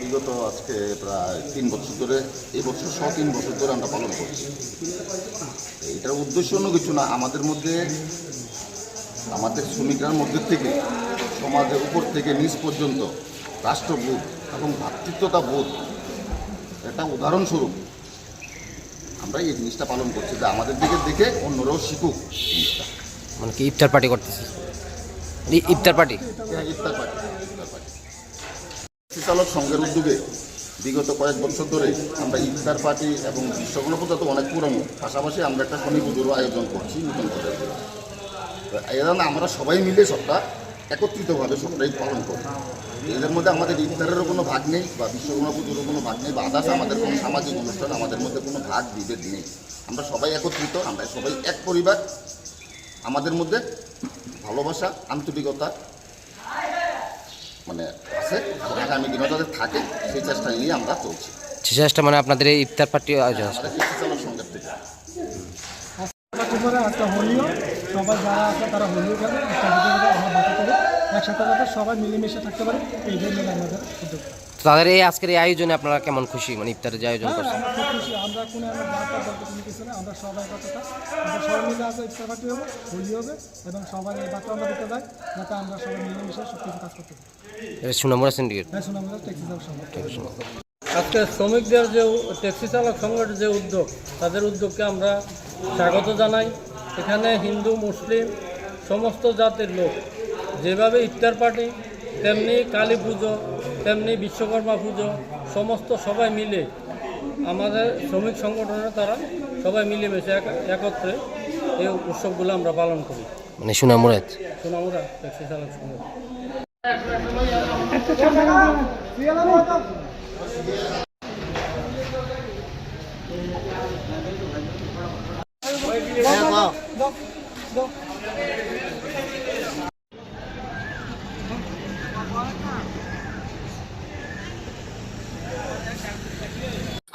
বিগত আজকে প্রায় তিন বছর ধরে, এই বছর সহ তিন বছর ধরে আমরা পালন করছি। এটার উদ্দেশ্য অন্য কিছু না, আমাদের মধ্যে আমাদের শ্রমিকরার মধ্যে থেকে সমাজের উপর থেকে নিচ পর্যন্ত রাষ্ট্রবোধ এবং ভ্রাতৃত্বতা বোধ একটা উদাহরণস্বরূপ আমরা এই জিনিসটা পালন করছি যে আমাদের দিকে দেখে অন্যরাও শিখুক। জিনিসটা মানে কি ইফতার পার্টি করতেছে? ইফতার পার্টি? হ্যাঁ, ইফতার পার্টি ইফতার পার্টি। চালক সংঘের উদ্যোগে বিগত কয়েক বছর ধরে আমরা ইফতার পার্টি এবং বিশ্বকর্মা পূজা তো অনেক পুরনো পাশাপাশি আমরা একটা শনি পুজোরও আয়োজন করছি নতুন করে এর আমরা সবাই মিলে সবটা একত্রিতভাবে সবটাই পালন করি এদের মধ্যে আমাদের ইফতারেরও কোনো ভাগ নেই বা বিশ্বকর্মা পুজোরও কোনো ভাগ নেই বা আদার্স আমাদের কোনো সামাজিক অনুষ্ঠান আমাদের মধ্যে কোনো ভাগ বিভেদ নেই। আমরা সবাই একত্রিত আমরা সবাই এক পরিবার। আমাদের মধ্যে ভালোবাসা আন্তরিকতা মানে আছে আগামী দিনও যাতে থাকে সেই চেষ্টা নিয়ে আমরা চলছি। চেষ্টা মানে আপনাদের এই ইফতার পার্টি আয়োজন আছে আমাদের কৃষি চালক সংঘের থেকে পার্টি করে একটা হোলিও সবাই যারা আছে তারা হোলিও খেলে একটা আমরা বাকি করে একসাথে যাতে সবাই মিলেমিশে থাকতে পারে এই জন্য আমাদের উদ্যোগ। তাদের এই আজকের এই আয়োজনে আপনারা কেমন খুশি? মানে ইফতারের যে আয়োজন হ্যাঁ করছেন। আমরা খুব খুশি। আমরা কোনো কিছু না আমরা সবাই কথাটা আমরা সবাই মিলে আছে ইফতার পার্টি হবে হোলি হবে এবং সবাই এই বার্তা আমরা দিতে যাই যাতে আমরা সবাই মিলেমিশে সব কিছু কাজ করতে পারি। সুনামুরা সিন্ডিকেট। হ্যাঁ শুনে ট্যাক্সি আজকে শ্রমিকদের যে ট্যাক্সি চালক সংঘের যে উদ্যোগ তাদের উদ্যোগকে আমরা স্বাগত জানাই। এখানে হিন্দু মুসলিম সমস্ত জাতির লোক। যেভাবে ইফতার পার্টি তেমনি কালী পুজো তেমনি বিশ্বকর্মা পুজো সমস্ত সবাই মিলে আমাদের শ্রমিক সংগঠনের তারা সবাই মিলেমিশে এক একত্রে এই উৎসবগুলো আমরা পালন করি। মানে সুনামুরাত। সোনামুরা ট্যাক্সি চালক সংঘ।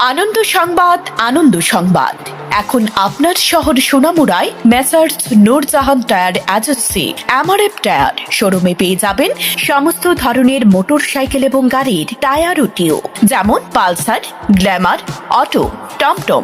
আনন্দ সংবাদ আনন্দ সংবাদ। এখন আপনার শহর সোনামুড়ায় Messrs Nurjahan tyre agency MRF tyre শোরুমে পেয়ে যাবেন সমস্ত ধরনের মোটর সাইকেল এবং গাড়ির টায়ার ও টিও যেমন পালসার, গ্ল্যামার, অটো, টমটম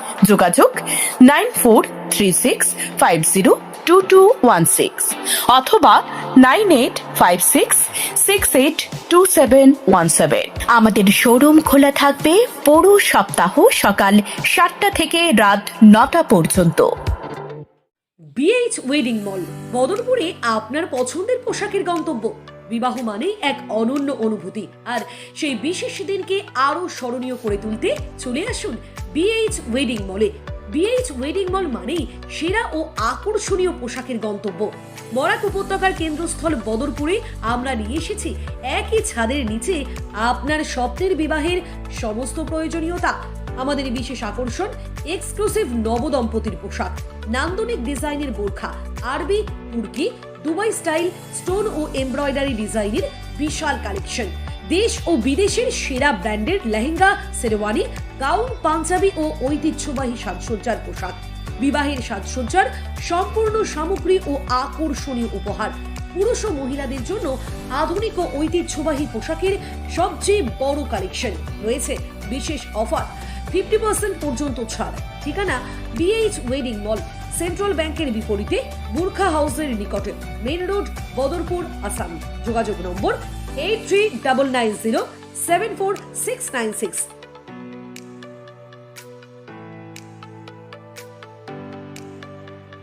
যোগাযোগ nine four three six five zero two two one six অথবা nine eight five six six eight two seven one seven. আমাদের শোরুম খোলা থাকবে পুরো সপ্তাহ সকাল সাতটা থেকে রাত নটা পর্যন্ত। বিএইচ ওয়েডিং মল বদরপুরে আপনার পছন্দের পোশাকের গন্তব্য। বিবাহ মানেই এক অনন্য অনুভূতি। আর সেই বিশেষ দিনকে আরও স্মরণীয় করে তুলতে চলে আসুন বিএইচ ওয়েডিং মলে বিএইচ ওয়েডিং মল মানেই সেরা ও আকর্ষণীয় পোশাকের গন্তব্য। বরাক উপত্যকার কেন্দ্রস্থল বদরপুরে আমরা নিয়ে এসেছি একই ছাদের নিচে আপনার স্বপ্নের বিবাহের সমস্ত প্রয়োজনীয়তা। আমাদের বিশেষ আকর্ষণ এক্সক্লুসিভ নবদম্পতির পোশাক। নান্দনিক ডিজাইনের বোরখা, আরবি, তুর্কি, দুবাই স্টাইল, স্টোন ও এমব্রয়ডারি ডিজাইনের বিশাল কালেকশন। দেশ ও বিদেশের সেরা ব্র্যান্ডের লেহেঙ্গা, শেরওয়ানি, গাউন, পাঞ্জাবি ও ঐতিহ্যবাহী সাজসজ্জার পোশাক। বিবাহের সাজসজ্জার সম্পূর্ণ সামগ্রী ও আকর্ষণীয় উপহার। পুরুষ ও মহিলাদের জন্য আধুনিক ও ঐতিহ্যবাহী পোশাকের সবচেয়ে বড় কালেকশন। রয়েছে বিশেষ অফার। ফিফটি পার্সেন্ট পর্যন্ত ছাড়। ঠিকানা বিএইচ ওয়েডিং মল সেন্ট্রাল ব্যাংকের বিপরীতে বুর্খা হাউসের নিকটে। Main road Badarpur, Assam. যোগাযোগ number eight three double nine zero seven four six nine six